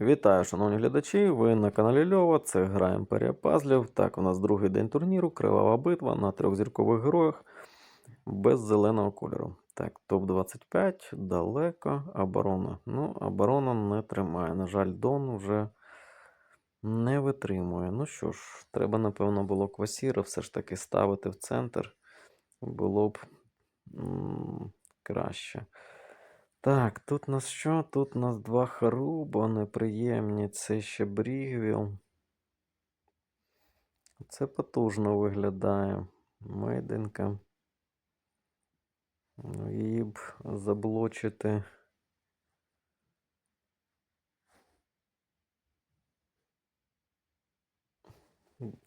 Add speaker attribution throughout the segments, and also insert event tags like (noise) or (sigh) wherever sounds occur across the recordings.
Speaker 1: Вітаю, шановні глядачі! Ви на каналі Льова. Це гра Імперія Пазлів. Так, у нас другий день турніру, кривава битва на трьохзіркових героях без зеленого кольору. Так, топ-25, далеко, оборона. Ну, оборона не тримає. На жаль, Дон вже не витримує. Ну що ж, треба, напевно, було квасіра все ж таки ставити в центр. Було б м, краще. Так, тут у нас що? Тут у нас два Харубо неприємні. Це ще Брігвіл. Це потужно виглядає. Мейденка. Ну, Її б заблочити.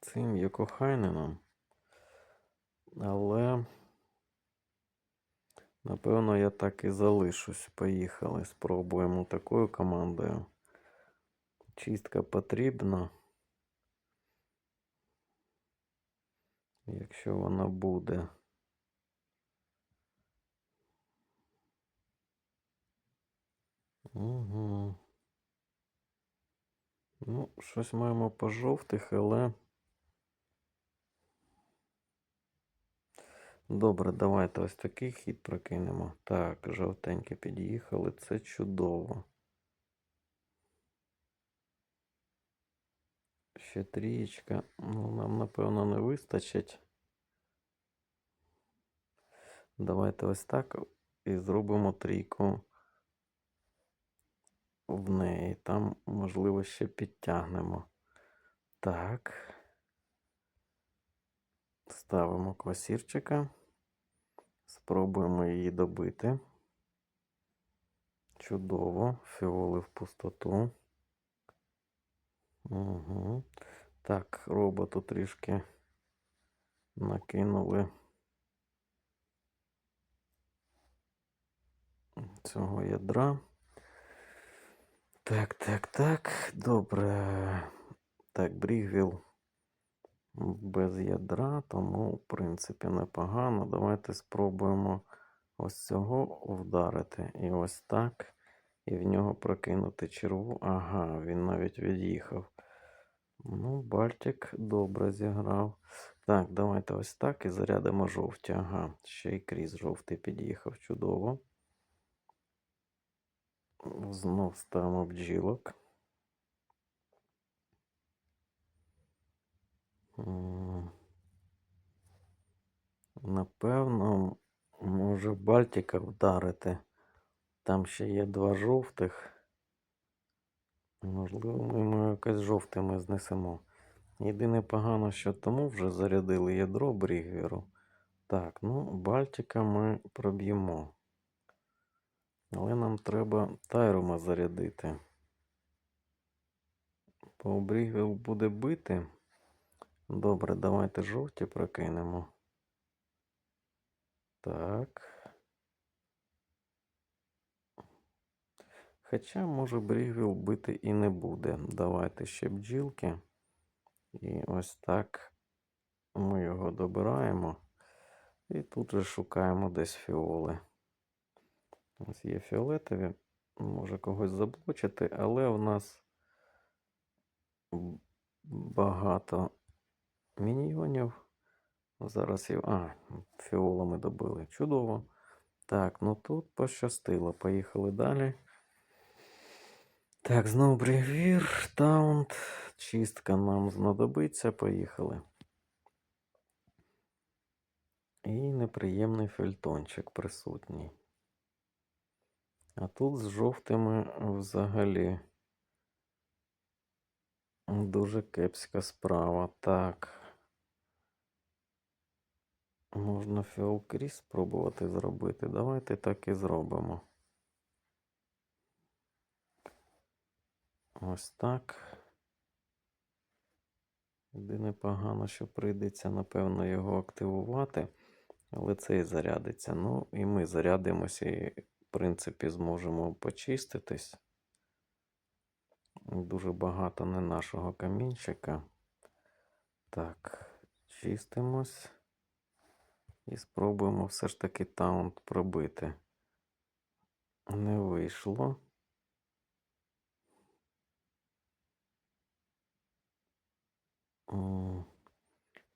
Speaker 1: Цим Йокохайненом. Але. Напевно, я так і залишусь. Поїхали. Спробуємо такою командою. Чистка потрібна. Якщо вона буде. Угу. Ну, щось маємо по жовтих, але. Добре, давайте ось такий хід прокинемо. Так, жовтенькі під'їхали. Це чудово. Ще трієчка. Ну, нам, напевно, не вистачить. Давайте ось так і зробимо трійку в неї. Там, можливо, ще підтягнемо. Так. Ставимо квасірчика. Спробуємо її добити. Чудово. Фіоли в пустоту. Угу. Так, роботу трішки накинули цього ядра. Так, так, так. Добре. Так, Брігвіл без ядра, тому, в принципі, непогано. Давайте спробуємо ось цього вдарити. І ось так. І в нього прокинути черву. Ага, він навіть від'їхав. Ну, Бальтик добре зіграв. Так, давайте ось так і зарядимо жовті. Ага, ще й крізь жовтий під'їхав. Чудово. Знов ставимо бджілок. Напевно, може Бальтика вдарити. Там ще є два жовтих. Можливо, ми якось жовтими знесемо. Єдине погано, що тому вже зарядили ядро Брігвіру. Так, ну, Бальтика ми проб'ємо. Але нам треба Тайрума зарядити. Бо Брігвіл буде бити. Добре, давайте жовті прокинемо. Так. Хоча, може, Брігвіл бити і не буде. Давайте ще бджілки. І ось так ми його добираємо. І тут же шукаємо десь фіоли. Ось є фіолетові. Може когось заблочити, але в нас багато міньйонів. Зараз я. А, фіолами добили. Чудово. Так, ну тут пощастило. Поїхали далі. Так, знову бригвір, таунт. Чистка нам знадобиться. Поїхали. І неприємний фельтончик присутній. А тут з жовтими взагалі дуже кепська справа. Так. Можна фіолкріс спробувати зробити. Давайте так і зробимо. Ось так. Єдине погано, що прийдеться, напевно, його активувати, але це і зарядиться. Ну, і ми зарядимося і, в принципі, зможемо почиститись. Дуже багато не нашого камінчика. Так, чистимось. І спробуємо все ж таки таунт пробити. Не вийшло. О,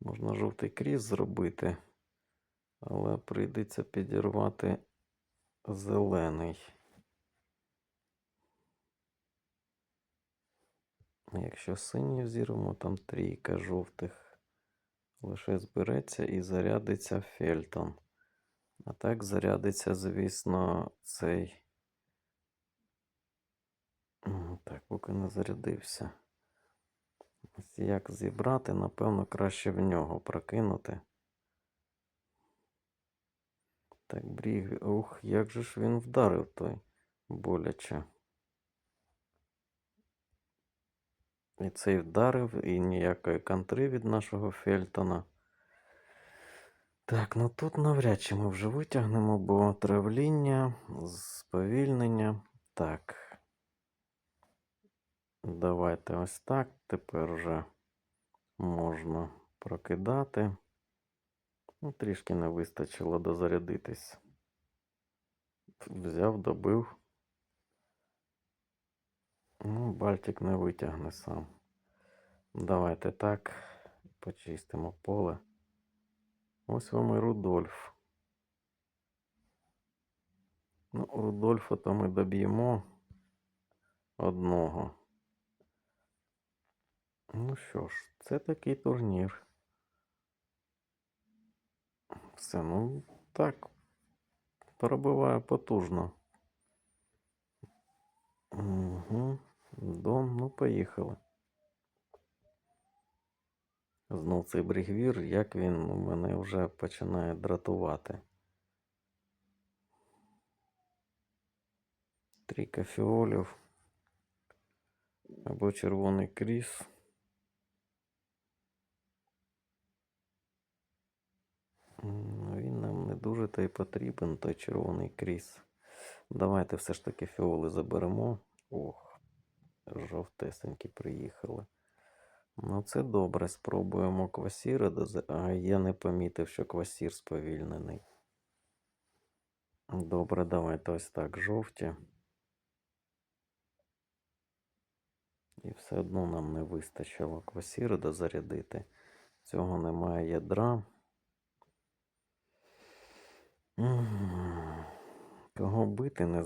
Speaker 1: можна жовтий кріс зробити, але прийдеться підірвати зелений. Якщо синій взірвемо, там трійка жовтих. Лише збереться і зарядиться Фельтон. А так зарядиться, звісно, цей. Так, поки не зарядився. Ось Як зібрати, напевно, краще в нього прокинути. Так, бріг. Ух, як же ж він вдарив той боляче. І цей вдарив, і ніякої контри від нашого Фельтона. Так, ну тут навряд чи ми вже витягнемо, бо травління, сповільнення. Так. Давайте ось так. Тепер вже можна прокидати. Ну, трішки не вистачило дозарядитись. Взяв, добив. Ну, Бальтик не витягне сам. Давайте так. Почистимо поле. Ось вам і Рудольф. Ну, Рудольфа то ми доб'ємо одного. Ну що ж, це такий турнір. Все, ну так. Пробиває потужно. Угу. Дон, ну поїхали. Знов цей бригвір, як він мене вже починає дратувати. Трійка фіолів. Або червоний кріс. Він нам не дуже та й потрібен, той червоний кріс. Давайте все ж таки фіоли заберемо. Ох, жовтесенькі приїхали. Ну, це добре. Спробуємо квасіра. А я не помітив, що квасір сповільнений. Добре, давайте ось так. Жовті. І все одно нам не вистачило квасіра дозарядити. Цього немає ядра. Кого бити не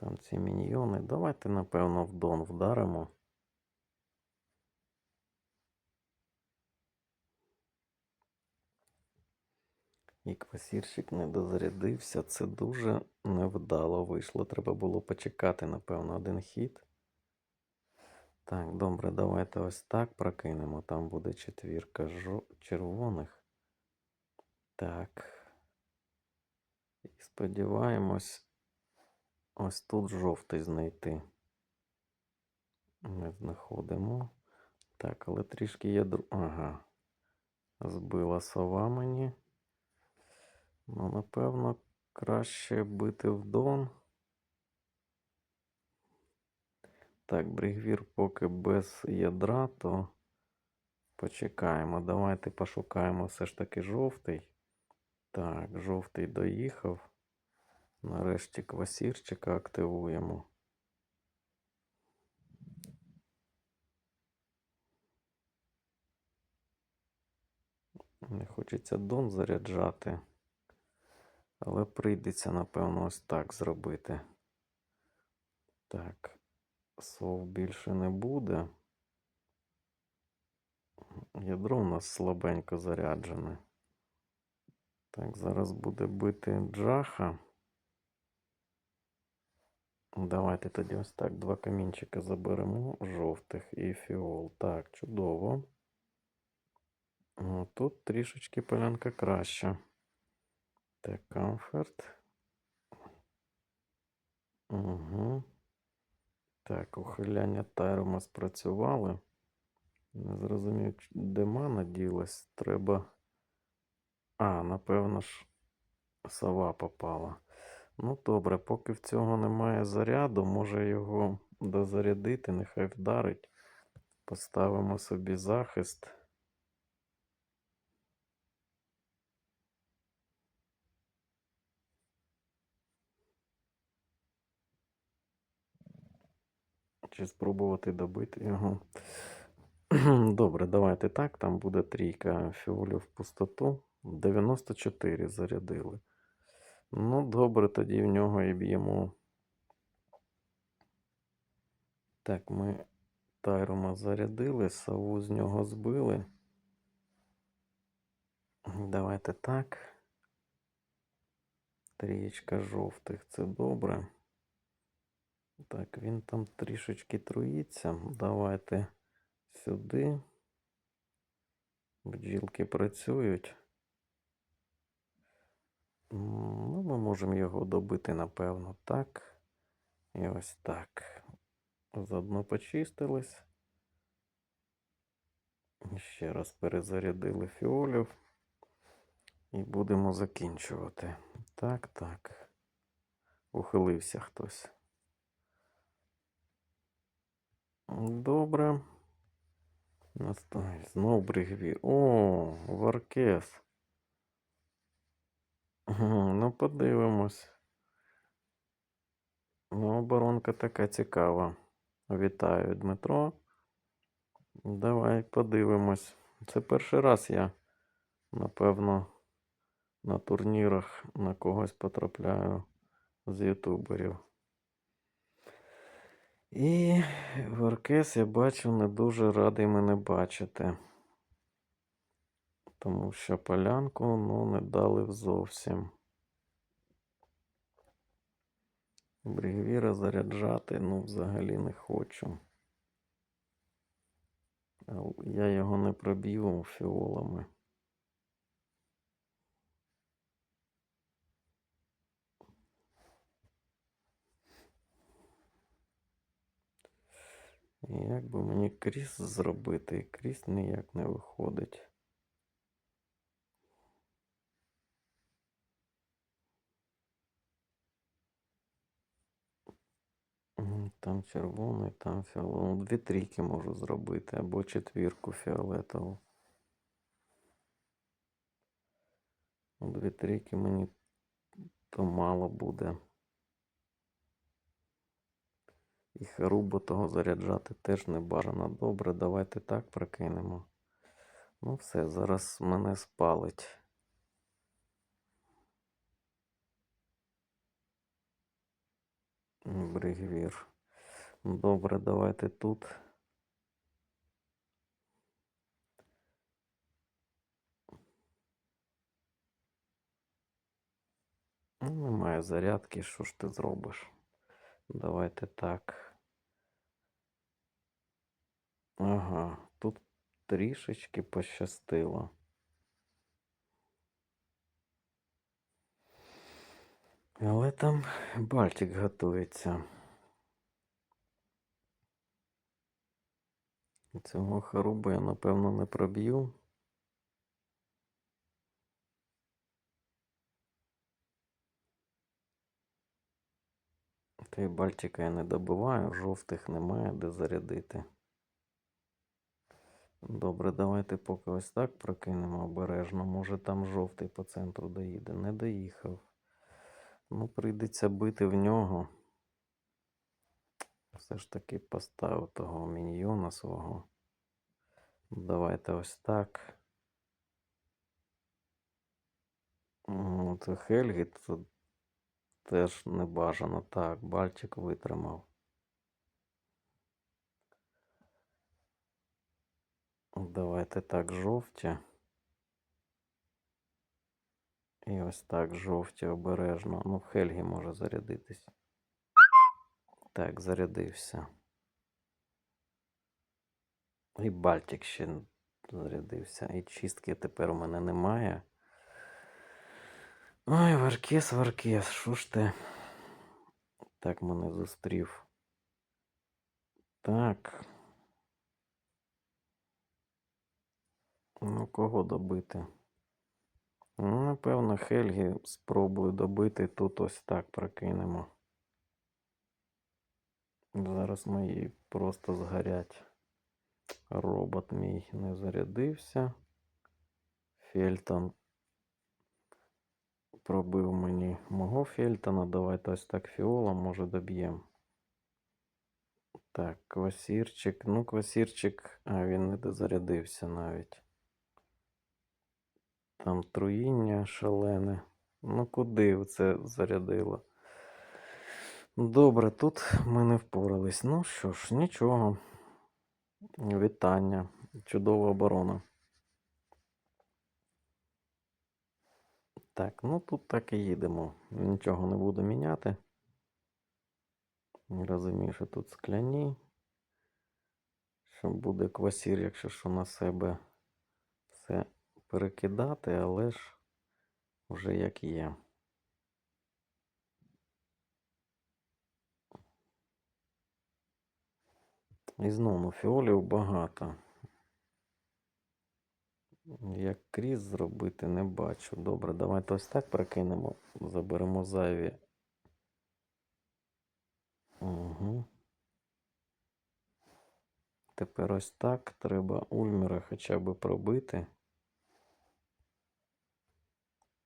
Speaker 1: Там ці міньйони. Давайте, напевно, в Дон вдаримо. І квасірщик не дозарядився. Це дуже невдало вийшло. Треба було почекати, напевно, один хід. Так, добре, давайте ось так прокинемо. Там буде четвірка червоних. Так. І сподіваємось, ось тут жовтий знайти. Ми знаходимо. Так, але трішки є дру... Ага. Збила сова мені. Ну, напевно, краще бити в Дон. Так, бригвір поки без ядра, то почекаємо. Давайте пошукаємо все ж таки жовтий. Так, жовтий доїхав. Нарешті квасірчика активуємо. Не хочеться Дон заряджати. Але прийдеться, напевно, ось так зробити. Так, сов більше не буде. Ядро у нас слабенько заряджене. Так, зараз буде бити джаха. Давайте тоді ось так два камінчика заберемо жовтих і фіол. Так, чудово. О, Тут трішечки полянка краща. Так, комфорт. Угу. Так, ухиляння тайрома спрацювали. Не зрозумів, де мана ділась. Треба. А, напевно ж, сова попала. Ну, добре, поки в цього немає заряду, може його дозарядити, нехай вдарить. Поставимо собі захист. Чи спробувати добити його. (clears throat) Добре, давайте так. Там буде трійка фіолів в пустоту. 94 зарядили. Ну, добре, тоді в нього і б'ємо. Так, ми Тайрома зарядили, сову з нього збили. Давайте так. Трієчка жовтих, це добре. Так, він там трішечки труїться. Давайте сюди. Бджілки працюють. Ну, ми можемо його добити, напевно, так. І ось так. Заодно почистились. Ще раз перезарядили фіолів. І будемо закінчувати. Так, так. Ухилився хтось. Добре. Настай. Знов бригві. О, Варкес. Ну, подивимось. Ну, оборонка така цікава. Вітаю, Дмитро. Давай подивимось. Це перший раз я, напевно, на турнірах на когось потрапляю з ютуберів. І Варкес, я бачу, не дуже радий мене бачити. Тому що полянку ну, не дали зовсім. Брігвіра заряджати, ну, взагалі не хочу. Я його не проб'ю фіолами. Як би мені кріс зробити? Кріс ніяк не виходить. М, Там червоний, там фіолетовий. Ну, Дві трійки можу зробити, або четвірку фіолетову. Ну, Дві трійки мені то мало буде. І Харубо того заряджати теж не бажано. Добре, давайте так прокинемо. Ну все, зараз мене спалить. Бригвір. Добре, давайте тут. Ну, Немає зарядки, що ж ти зробиш? Давайте так. Ага, тут трішечки пощастило. Але там Бальтик готується. Цього хоруба я, напевно, не проб'ю. Та й Бальтика я не добиваю, жовтих немає де зарядити. Добре, давайте поки ось так прокинемо обережно. Може там жовтий по центру доїде. Не доїхав. Ну, прийдеться бити в нього. Все ж таки поставив того міньйона свого. Давайте ось так. Це Хельгі тут теж не бажано. Так, Бальчик витримав. Давайте так, жовті. І ось так, жовті обережно. Ну, Хельгі може зарядитись. Так, зарядився. І Бальтик ще зарядився. І чистки тепер у мене немає. Ой, Варкес, Варкес, що ж ти так мене зустрів? Так. Ну, кого добити? Ну, напевно, Хельгі спробую добити. Тут ось так прокинемо. Зараз мої просто згорять. Робот мій не зарядився. Фельтон пробив мені мого Фельтона. Давайте ось так фіолом, може доб'ємо. Так, квасірчик. Ну, квасірчик, а він не дозарядився навіть. Там труїння шалене. Ну, куди це зарядило? Добре, тут ми не впорались. Ну що ж, нічого. Вітання. Чудова оборона. Так, ну тут так і їдемо. Нічого не буду міняти. Розумію, що тут скляні. Що буде квасір, якщо що на себе все перекидати, але ж вже як є. І знову ну, фіолів багато. Як кріс зробити, не бачу. Добре, давайте ось так прокинемо. Заберемо зайві. Угу. Тепер ось так. Треба Ульмера хоча б пробити.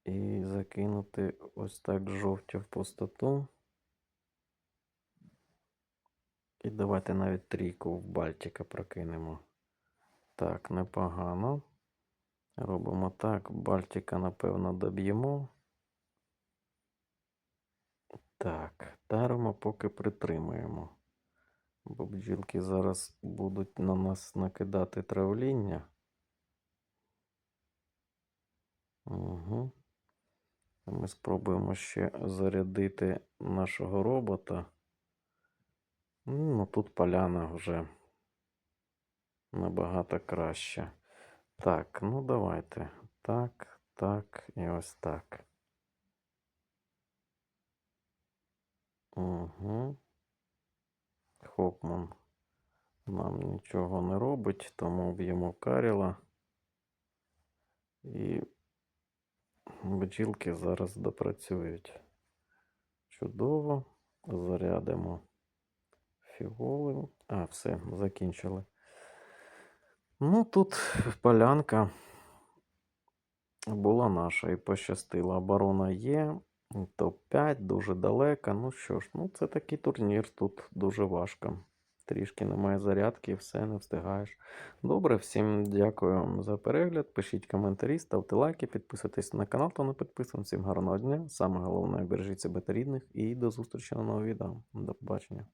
Speaker 1: І закинути ось так жовті в пустоту. І давайте навіть трійку в Бальтика прокинемо. Так, непогано. Робимо так. Бальтика, напевно, доб'ємо. Так, даримо, поки притримуємо. Бо бджілки зараз будуть на нас накидати травління. Угу. Ми спробуємо ще зарядити нашого робота. Ну, тут поляна вже набагато краще. Так, ну давайте. Так, так і ось так. Угу. Хопман нам нічого не робить, тому б'ємо Каріла. І бджілки зараз допрацюють. Чудово. Зарядимо фіоли. А, все, закінчили. Ну, тут полянка була наша і пощастила. Оборона є. Топ-5 дуже далеко. Ну що ж, ну це такий турнір, тут дуже важко. Трішки немає зарядки і все, не встигаєш. Добре, всім дякую за перегляд. Пишіть коментарі, ставте лайки, підписуйтесь на канал, хто не підписаний. Всім гарного дня. Саме головне, бережіть себе та рідних і до зустрічі на новому відео. До побачення.